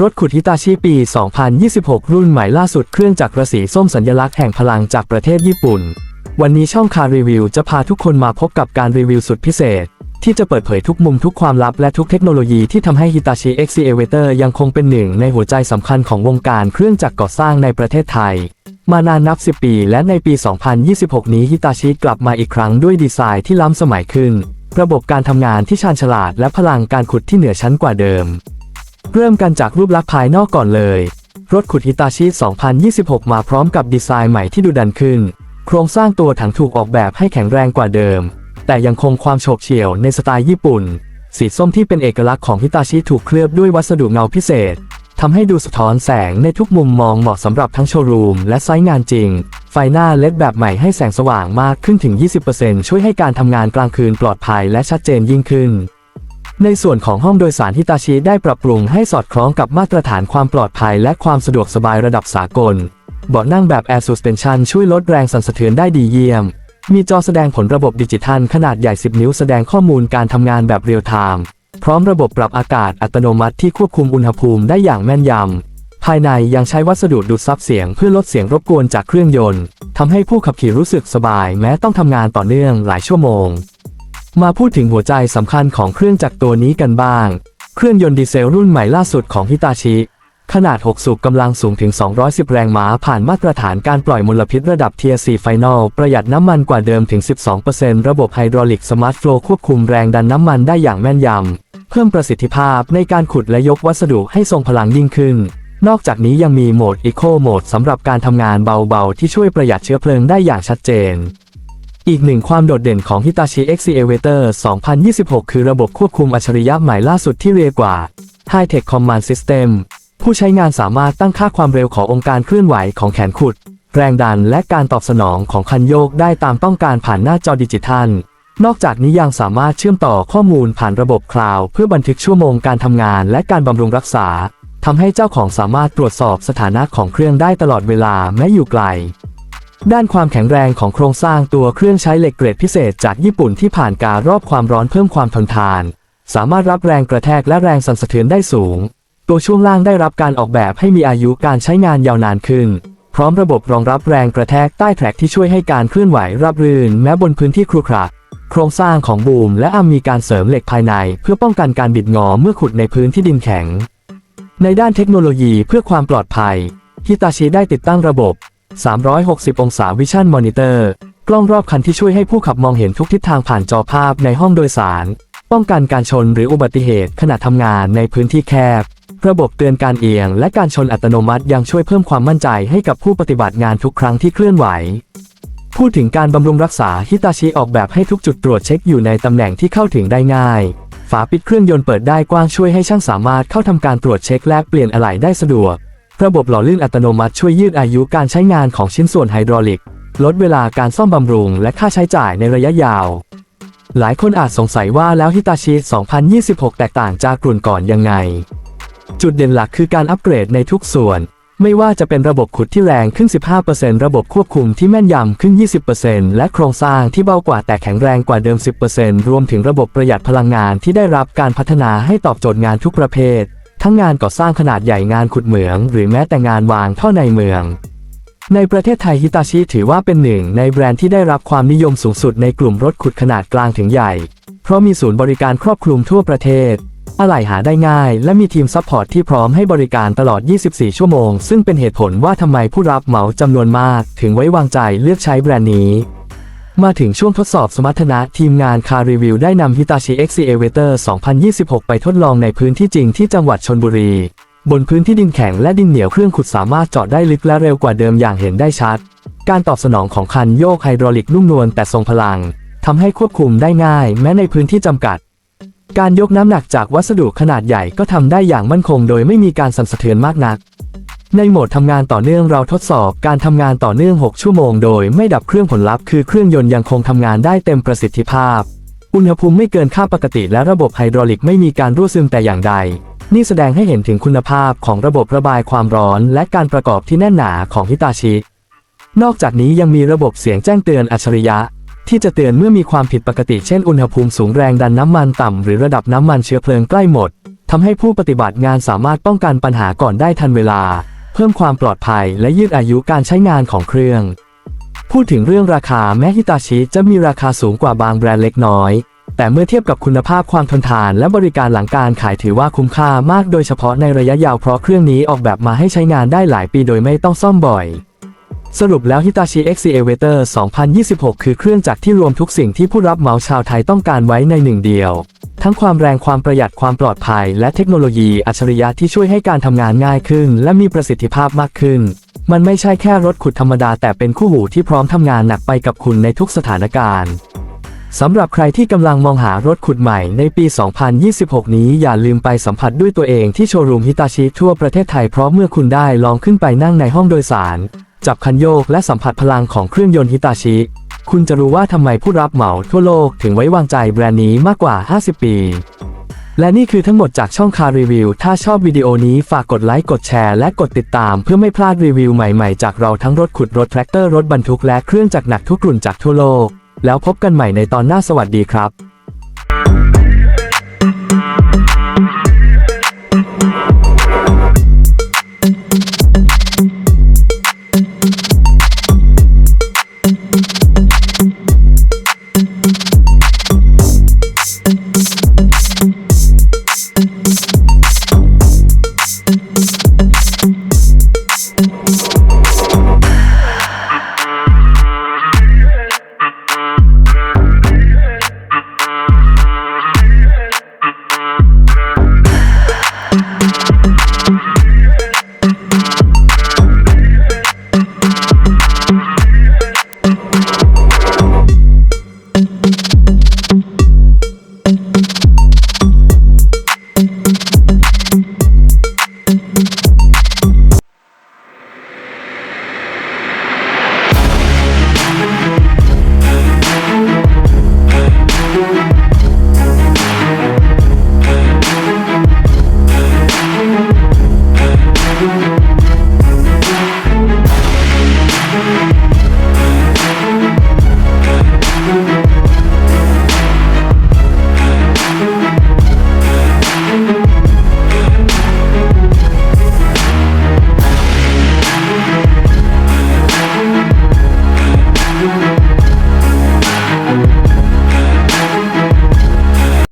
รถขุดฮิตาชิปี 2026 รุ่นใหม่ล่าสุดเครื่องจักรสีส้มสัญลักษณ์แห่งพลังจากประเทศญี่ปุ่น วันนี้ช่องคารีวิวจะพาทุกคนมาพบกับการรีวิวสุดพิเศษ ที่จะเปิดเผยทุกมุมทุกความลับและทุกเทคโนโลยีที่ทำให้ Hitachi Excavator ยังคงเป็นหนึ่งในหัวใจสำคัญของวงการเครื่องจักรก่อสร้างในประเทศไทย มานานนับ 10 ปี และในปี 2026 นี้ Hitachi กลับมาอีกครั้งด้วยดีไซน์ที่ล้ำสมัยขึ้น ระบบการทำงานที่ชาญฉลาดและพลังการขุดที่เหนือชั้นกว่าเดิม เริ่มกันจากรูปลักษณ์ภายนอกก่อนเลย รถขุดฮิตาชิ 2026 มาพร้อมกับดีไซน์ใหม่ที่ดูดันขึ้น โครงสร้างตัวถังถูกออกแบบให้แข็งแรงกว่าเดิม แต่ยังคงความโฉบเฉี่ยวในสไตล์ญี่ปุ่น สีส้มที่เป็นเอกลักษณ์ของฮิตาชิถูกเคลือบด้วยวัสดุเงาพิเศษ ทำให้ดูสะท้อนแสงในทุกมุมมองเหมาะสำหรับทั้งโชว์รูมและไซต์งานจริง ไฟหน้าเลดแบบใหม่ให้แสงสว่างมากขึ้นถึง 20%ช่วยให้การทำงานกลางคืนปลอดภัยและชัดเจนยิ่งขึ้น ในส่วนของห้องโดยสารฮิตาชิได้ปรับปรุงให้สอดคล้องกับมาตรฐานความปลอดภัยและความสะดวกสบายระดับสากล เบาะนั่งแบบ Air Suspension ช่วยลดแรงสั่นสะเทือนได้ดีเยี่ยม มีจอแสดงผลระบบดิจิทัลขนาดใหญ่ 10 นิ้วแสดงข้อมูลการทำงานแบบเรียลไทม์ พร้อมระบบปรับอากาศอัตโนมัติที่ควบคุมอุณหภูมิได้อย่างแม่นยำ ภายในยังใช้วัสดุดูดซับเสียงเพื่อลดเสียงรบกวนจากเครื่องยนต์ทำให้ผู้ขับขี่รู้สึกสบายแม้ต้องทำงานต่อเนื่องหลายชั่วโมง มาพูดถึงหัวใจสำคัญของเครื่องจักรตัวนี้กันบ้าง เครื่องยนต์ดีเซลรุ่นใหม่ล่าสุดของฮิตาชิ ขนาด 6 สูบกำลังสูงถึง 210 แรงม้าผ่านมาตรฐานการปล่อยมลพิษระดับ Tier 4 Final ประหยัดน้ำมันกว่าเดิมถึง 12%ระบบไฮดรอลิกสมาร์ทโฟลควบคุมแรงดันน้ำมันได้อย่างแม่นยำ เพิ่มประสิทธิภาพในการขุดและยกวัสดุให้ทรงพลังยิ่งขึ้น นอกจากนี้ยังมีโหมด Eco Mode สำหรับการทำงานเบาๆ ที่ช่วยประหยัดเชื้อเพลิงได้อย่างชัดเจนอีกหนึ่งความโดดเด่นของ Hitachi Excavator 2026 คือระบบควบคุมอัจฉริยะใหม่ล่าสุดที่เรียกว่า High Tech Command System ผู้ใช้งานสามารถตั้งค่าความเร็วขององค์การเคลื่อนไหวของแขนขุด แรงดันและการตอบสนองของคันโยกได้ตามต้องการผ่านหน้าจอดิจิทัล นอกจากนี้ยังสามารถเชื่อมต่อข้อมูลผ่านระบบคลาวด์เพื่อบันทึกชั่วโมงการทำงานและการบำรุงรักษาทำให้เจ้าของสามารถตรวจสอบสถานะของเครื่องได้ตลอดเวลาแม้อยู่ไกล ด้านความแข็งแรงของโครงสร้างตัวเครื่องใช้เหล็กเกรดพิเศษจากญี่ปุ่นที่ผ่านการรอบความร้อนเพิ่มความทนทาน สามารถรับแรงกระแทกและแรงสั่นสะเทือนได้สูง ตัวช่วงล่างได้รับการออกแบบให้มีอายุการใช้งานยาวนานขึ้น พร้อมระบบรองรับแรงกระแทกใต้แทร็กที่ช่วยให้การเคลื่อนไหวราบรื่นแม้บนพื้นที่ครุขระโครงสร้างของบูมและอัมมีการเสริมเหล็กภายใน เพื่อป้องกันการบิดงอเมื่อขุดในพื้นที่ดินแข็ง ในด้านเทคโนโลยีเพื่อความปลอดภัยฮิตาชิได้ติดตั้งระบบ 360 องศาวิชั่นมอนิเตอร์กล้องรอบคันที่ช่วยให้ผู้ขับมองเห็นทุกทิศทางผ่านจอภาพในห้องโดยสาร ป้องกันการชนหรืออุบัติเหตุขณะทำงานในพื้นที่แคบ ระบบเตือนการเอียงและการชนอัตโนมัติยังช่วยเพิ่มความมั่นใจให้กับผู้ปฏิบัติงานทุกครั้งที่เคลื่อนไหว พูดถึงการบำรุงรักษาฮิตาชิออกแบบให้ทุกจุดตรวจเช็คอยู่ในตำแหน่งที่เข้าถึงได้ง่าย ฝาปิดเครื่องยนต์เปิดได้กว้างช่วยให้ช่างสามารถเข้าทำการตรวจเช็คและเปลี่ยนอะไหล่ได้สะดวก ระบบหล่อลื่นอัตโนมัติช่วยยืดอายุการใช้งานของชิ้นส่วนไฮดรอลิก ลดเวลาการซ่อมบำรุงและค่าใช้จ่ายในระยะยาวหลายคนอาจสงสัยว่าแล้วฮิตาชิ 2026 แตกต่างจากกลุ่นก่อนยังไง จุดเด่นหลักคือการอัปเกรดในทุกส่วน ไม่ว่าจะเป็นระบบขุดที่แรงขึ้น 15%ระบบควบคุมที่แม่นยำขึ้น 20%และโครงสร้างที่เบากว่าแต่แข็งแรงกว่าเดิม 10%รวมถึงระบบประหยัดพลังงานที่ได้รับการพัฒนาให้ตอบโจทย์งานทุกประเภท ทั้งงานก่อสร้างขนาดใหญ่งานขุดเหมือง หรือแม้แต่งานวางท่อในเมืองในประเทศไทยฮิตาชิถือว่าเป็นหนึ่งในแบรนด์ที่ได้รับความนิยมสูงสุดในกลุ่มรถขุดขนาดกลางถึงใหญ่ เพราะมีศูนย์บริการครอบคลุมทั่วประเทศ อะไหล่หาได้ง่าย และมีทีมซัพพอร์ตที่พร้อมให้บริการตลอด 24 ชั่วโมง ซึ่งเป็นเหตุผลว่าทำไมผู้รับเหมาจำนวนมาก ถึงไว้วางใจเลือกใช้แบรนด์นี้ มาถึงช่วงทดสอบสมรรถนะทีมงานคารีวิวได้นำ Hitachi Excavator 2026 ไปทดลองในพื้นที่จริงที่จังหวัดชนบุรี บนพื้นที่ดินแข็งและดินเหนียวเครื่องขุดสามารถเจาะได้ลึกและเร็วกว่าเดิมอย่างเห็นได้ชัด การตอบสนองของคันโยกไฮดรอลิกนุ่มนวลแต่ทรงพลังทำให้ควบคุมได้ง่าย แม้ในพื้นที่จำกัด การยกน้ำหนักจากวัสดุขนาดใหญ่ก็ทำได้อย่างมั่นคงโดยไม่มีการสั่นสะเทือนมากนัก ในโหมดทำงานต่อเนื่องเราทดสอบการทำงานต่อเนื่อง 6 ชั่วโมงโดยไม่ดับเครื่องผลลัพธ์คือเครื่องยนต์ยังคงทำงานได้เต็มประสิทธิภาพ อุณหภูมิไม่เกินค่าปกติและระบบไฮดรอลิกไม่มีการรั่วซึมแต่อย่างใด นี่แสดงให้เห็นถึงคุณภาพของระบบระบายความร้อน และการประกอบที่แน่นหนาของฮิตาชิ นอกจากนี้ยังมีระบบเสียงแจ้งเตือนอัจฉริยะ ที่จะเตือนเมื่อมีความผิดปกติเช่นอุณหภูมิสูงแรงดันน้ำมันต่ำหรือระดับน้ำมันเชื้อเพลิงใกล้หมดทำให้ผู้ปฏิบัติงานสามารถป้องกันปัญหาก่อนได้ทันเวลา เพิ่มความปลอดภัยและยืดอายุการใช้งานของเครื่อง พูดถึงเรื่องราคาแม้ฮิตาชิจะมีราคาสูงกว่าบางแบรนด์เล็กน้อย แต่เมื่อเทียบกับคุณภาพความทนทานและบริการหลังการขายถือว่าคุ้มค่ามากโดยเฉพาะในระยะยาวเพราะเครื่องนี้ออกแบบมาให้ใช้งานได้หลายปีโดยไม่ต้องซ่อมบ่อย สรุปแล้ว Hitachi Excavator 2026 คือเครื่องจักรที่รวมทุกสิ่งที่ผู้รับเหมาชาวไทยต้องการไว้ในหนึ่งเดียว ทั้งความแรงความประหยัดความปลอดภัย และเทคโนโลยีอัจฉริยะที่ช่วยให้การทำงานง่ายขึ้น และมีประสิทธิภาพมากขึ้น มันไม่ใช่แค่รถขุดธรรมดาแต่เป็นคู่หูที่พร้อมทำงานหนักไปกับคุณในทุกสถานการณ์สำหรับใครที่กำลังมองหารถขุดใหม่ในปี 2026 นี้อย่าลืมไปสัมผัสด้วยตัวเองที่โชว์รูมฮิตาชิทั่วประเทศไทยเพราะเมื่อคุณได้ลองขึ้นไปนั่งในห้องโดยสาร จับคันโยกและสัมผัสพลังของเครื่องยนต์ฮิตาชิ คุณจะรู้ว่าทำไมผู้รับเหมาทั่วโลกถึงไว้วางใจแบรนด์นี้มากกว่า 50 ปี และนี่คือทั้งหมดจากช่องคารีวิว ถ้าชอบวิดีโอนี้ฝากกดไลค์ กดแชร์ และกดติดตามเพื่อไม่พลาดรีวิวใหม่ๆ จากเราทั้งรถขุดรถแทรกเตอร์รถบรรทุกและเครื่องจักรหนักทุกรุ่นจากทั่วโลก แล้วพบกันใหม่ในตอนหน้าสวัสดีครับ